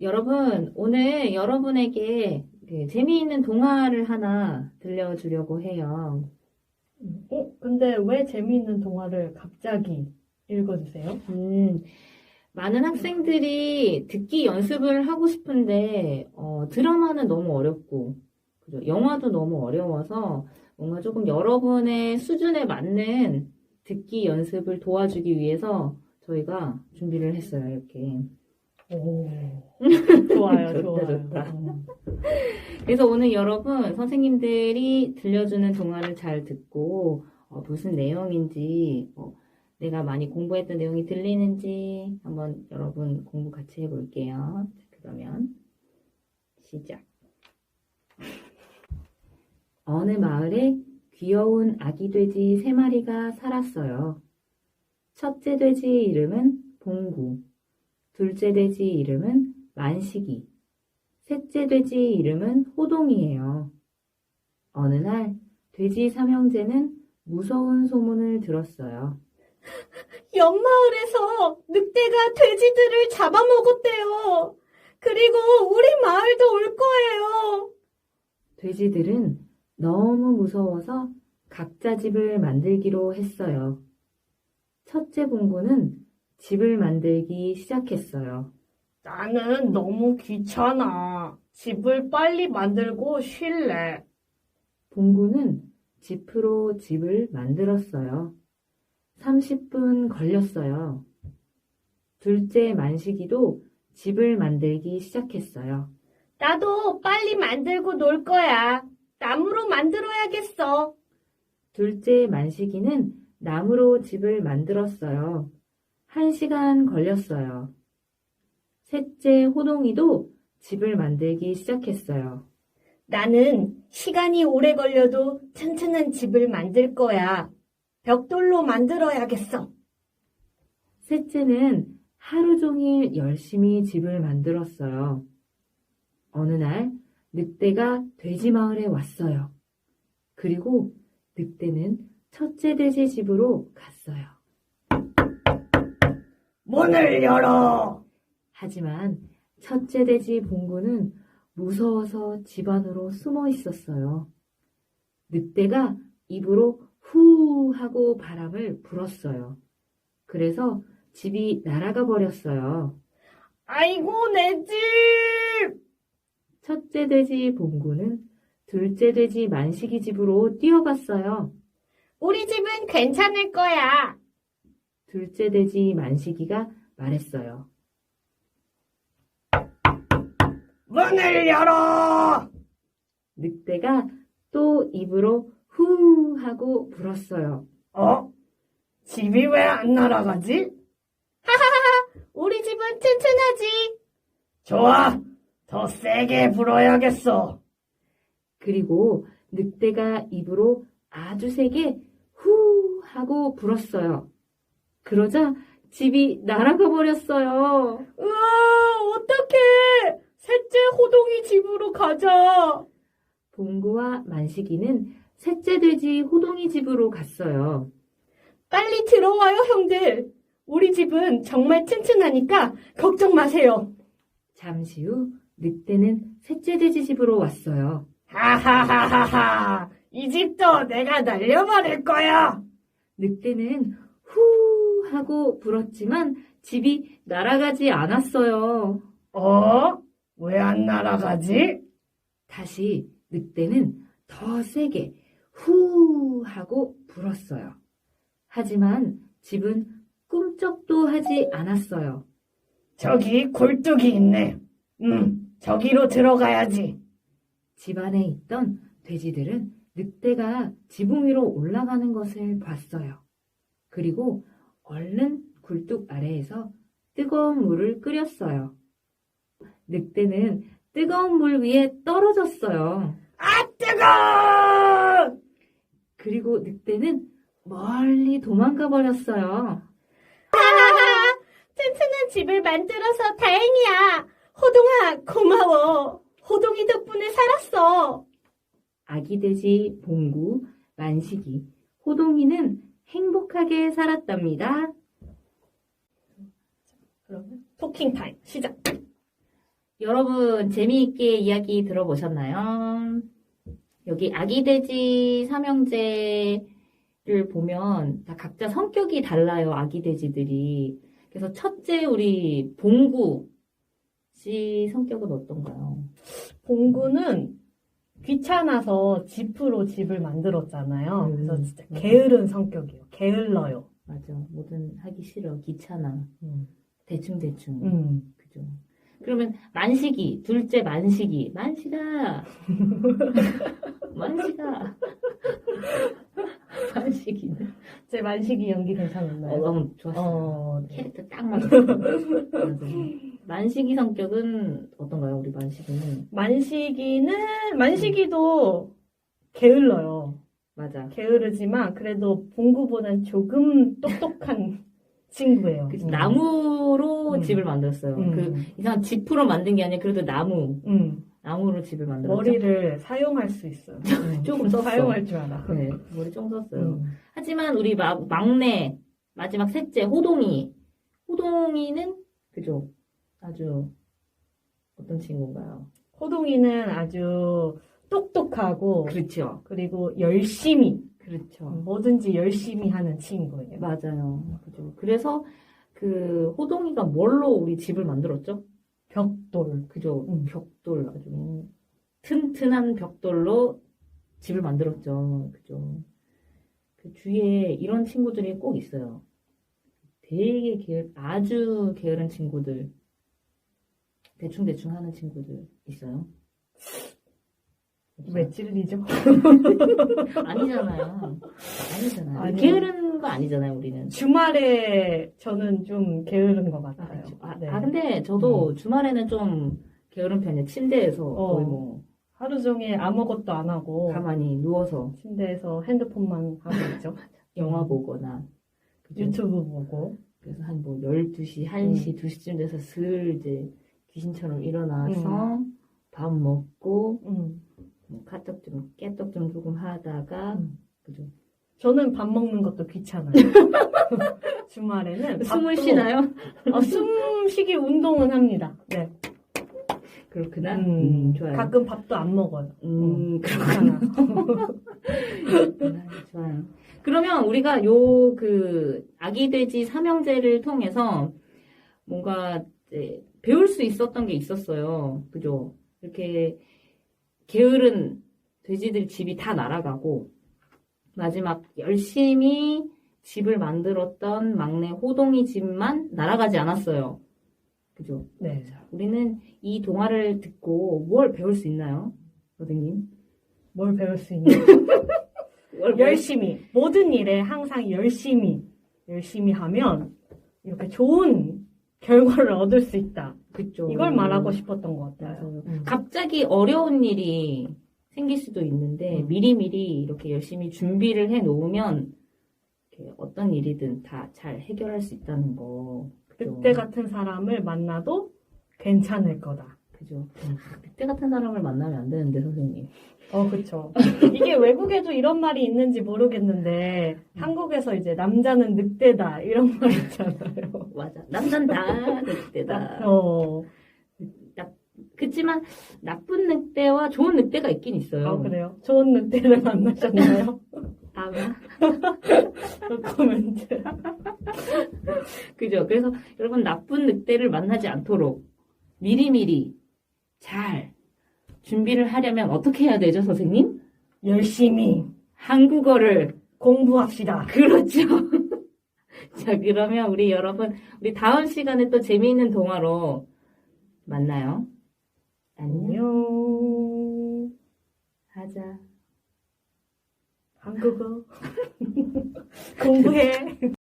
여러분, 오늘 여러분에게 그 재미있는 동화를 하나 들려주려고 해요. 어? 근데 왜 재미있는 동화를 갑자기 읽어주세요? 음, 많은 학생들이 듣기 연습을 하고 싶은데, 어, 드라마는 너무 어렵고, 그죠? 영화도 너무 어려워서, 뭔가 조금 여러분의 수준에 맞는 듣기 연습을 도와주기 위해서 저희가 준비를 했어요, 이렇게. 오, 좋아요, 좋다, 좋아요. 좋다. 음. 그래서 오늘 여러분, 선생님들이 들려주는 동화를 잘 듣고, 어, 무슨 내용인지, 어, 내가 많이 공부했던 내용이 들리는지 한번 여러분 공부 같이 해볼게요. 자, 그러면 시작. 어느 마을에 귀여운 아기 돼지 세 마리가 살았어요. 첫째 돼지 이름은 봉구, 둘째 돼지 이름은 만식이, 셋째 돼지 이름은 호동이에요. 어느 날 돼지 삼형제는 무서운 소문을 들었어요. 옆마을에서 늑대가 돼지들을 잡아먹었대요. 그리고 우리 마을도 올 거예요. 돼지들은 너무 무서워서 각자 집을 만들기로 했어요. 첫째 봉구는 집을 만들기 시작했어요. 나는 너무 귀찮아. 집을 빨리 만들고 쉴래. 봉구는 집으로 집을 만들었어요. 30분 걸렸어요. 둘째 만식이도 집을 만들기 시작했어요. 나도 빨리 만들고 놀 거야. 나무로 만들어야겠어. 둘째 만식이는 나무로 집을 만들었어요. 한 시간 걸렸어요. 셋째 호동이도 집을 만들기 시작했어요. 나는 시간이 오래 걸려도 튼튼한 집을 만들 거야. 벽돌로 만들어야겠어. 셋째는 하루 종일 열심히 집을 만들었어요. 어느 날 늑대가 돼지 마을에 왔어요. 그리고 늑대는 첫째 돼지 집으로 갔어요. 문을 열어. 하지만 첫째 돼지 봉구는 무서워서 집 안으로 숨어 있었어요. 늑대가 입으로 후 하고 바람을 불었어요. 그래서 집이 날아가 버렸어요. 아이고, 내 집! 첫째 돼지 봉구는 둘째 돼지 만식이 집으로 뛰어갔어요. 우리 집은 괜찮을 거야. 둘째 돼지 만식이가 말했어요. 문을 열어! 늑대가 또 입으로 후 하고 불었어요. 어? 집이 왜 안 날아가지? 우리 집은 튼튼하지. 좋아. 더 세게 불어야겠어. 그리고 늑대가 입으로 아주 세게 후 하고 불었어요. 그러자 집이 날아가 버렸어요. 으아, 어떡해! 셋째 호동이 집으로 가자. 봉구와 만식이는 셋째 돼지 호동이 집으로 갔어요. 빨리 들어와요, 형들. 우리 집은 정말 튼튼하니까 걱정 마세요. 잠시 후 늑대는 셋째 돼지 집으로 왔어요. 하하하하하. 이 집도 내가 날려버릴 거야. 늑대는 후 하고 불었지만 집이 날아가지 않았어요. 어? 왜 안 날아가지? 다시 늑대는 더 세게 후 하고 불었어요. 하지만 집은 꿈쩍도 하지 않았어요. 저기 굴뚝이 있네. 음, 저기로 들어가야지. 집 안에 있던 돼지들은 늑대가 지붕 위로 올라가는 것을 봤어요. 그리고 얼른 굴뚝 아래에서 뜨거운 물을 끓였어요. 늑대는 뜨거운 물 위에 떨어졌어요. 아, 뜨거! 그리고 늑대는 멀리 도망가 버렸어요. 튼튼한 집을 만들어서 다행이야. 호동아, 고마워. 호동이 덕분에 살았어. 아기 돼지 봉구, 만식이, 호동이는 행복하게 살았답니다. 그러면 토킹 타임 시작. 여러분 재미있게 이야기 들어보셨나요? 여기 아기 돼지 삼형제를 보면 다 각자 성격이 달라요. 아기 돼지들이. 그래서 첫째 우리 봉구 씨 성격은 어떤가요? 봉구는 귀찮아서 지프로 집을 만들었잖아요. 음. 그래서 진짜 게으른 성격이에요. 게을러요. 맞아. 뭐든 하기 싫어. 귀찮아. 음. 대충 대충. 음. 그죠. 그러면 만식이 둘째 만식이 만식아 만식아 만식이는 제 만식이 연기 어, 괜찮았나요? 너무 좋았어. 어, 네. 캐릭터 딱. 맞아. 만식이 성격은 어떤가요, 우리 만식이는? 만식이는 만식이도 게을러요. 맞아. 게으르지만 그래도 봉구보다는 조금 똑똑한 친구예요. 그 음. 나무로 음. 집을 만들었어요. 음. 그 이상 지프로 만든 게 아니라 그래도 나무, 음. 나무로 집을 만들었죠. 머리를 사용할 수 있어요. 음. 조금 썼어. 사용할 줄 알아. 네, 머리 좀 썼어요. 음. 하지만 우리 막, 막내 마지막 셋째 호동이 호동이는 그죠? 아주 어떤 친구인가요? 호동이는 아주 똑똑하고 그렇죠. 그리고 열심히 그렇죠. 뭐든지 열심히 하는 친구예요. 맞아요. 그죠. 그래서 그 호동이가 뭘로 우리 집을 만들었죠? 벽돌. 그죠. 음. 벽돌 아주 튼튼한 벽돌로 집을 만들었죠. 그죠. 그 주위에 이런 친구들이 꼭 있어요. 되게 게을, 아주 게으른 친구들. 대충대충 하는 친구들 있어요. 왜 찔리죠? 아니잖아요. 아니잖아요. 아니요. 게으른 거 아니잖아요, 우리는. 주말에 저는 좀 게으른 것 아, 같아요. 그쵸. 아, 네. 아, 근데 저도 주말에는 좀 게으른 편이에요. 침대에서 어. 거의 뭐 하루 종일 아무것도 안 하고 가만히 누워서 침대에서 핸드폰만 하고 있죠. 영화 보거나 그죠? 유튜브 보고. 그래서 한 뭐 12시, 1시, 2시쯤 돼서 슬 이제 귀신처럼 일어나서 밥 먹고 음. 뭐 카톡 좀 깨떡 좀 조금 하다가 음. 그죠? 저는 밥 먹는 것도 귀찮아요. 주말에는 숨을 밥도- 쉬나요? 어, 숨쉬기 운동은 합니다. 네. 그렇구나. 음, 음, 좋아요. 가끔 밥도 안 먹어요. 음, 귀찮아. 그렇구나. 좋아요. 그러면 우리가 요 그 아기 돼지 삼형제를 통해서 뭔가 이제 배울 수 있었던 게 있었어요. 그죠? 이렇게 게으른 돼지들 집이 다 날아가고 마지막 열심히 집을 만들었던 막내 호동이 집만 날아가지 않았어요. 그죠? 네. 우리는 이 동화를 듣고 뭘 배울 수 있나요? 선생님? 뭘 배울 수 있냐? 열심히. 모든 일에 항상 열심히, 열심히 하면 이렇게 좋은 결과를 얻을 수 있다. 그죠. 이걸 말하고 싶었던 것 같아요. 음. 갑자기 어려운 일이 생길 수도 있는데 음. 미리미리 이렇게 열심히 준비를 해 놓으면 어떤 일이든 다 잘 해결할 수 있다는 거. 그죠? 그때 같은 사람을 만나도 괜찮을 거다. 그죠. 그때 같은 사람을 만나면 안 되는데 선생님. 어, 그쵸. 이게 외국에도 이런 말이 있는지 모르겠는데, 한국에서 이제 남자는 늑대다, 이런 말 있잖아요. 맞아. 남잔 다 늑대다. 어, 그렇지만 나쁜 늑대와 좋은 늑대가 있긴 있어요. 아, 그래요? 좋은 늑대를 만나셨나요? 아마. 코멘트. 그죠. 그래서 여러분 나쁜 늑대를 만나지 않도록 미리미리 잘 준비를 하려면 어떻게 해야 되죠, 선생님? 열심히 한국어를 공부합시다. 그렇죠. 자, 그러면 우리 여러분 우리 다음 시간에 또 재미있는 동화로 만나요. 안녕. 하자. 한국어. 공부해.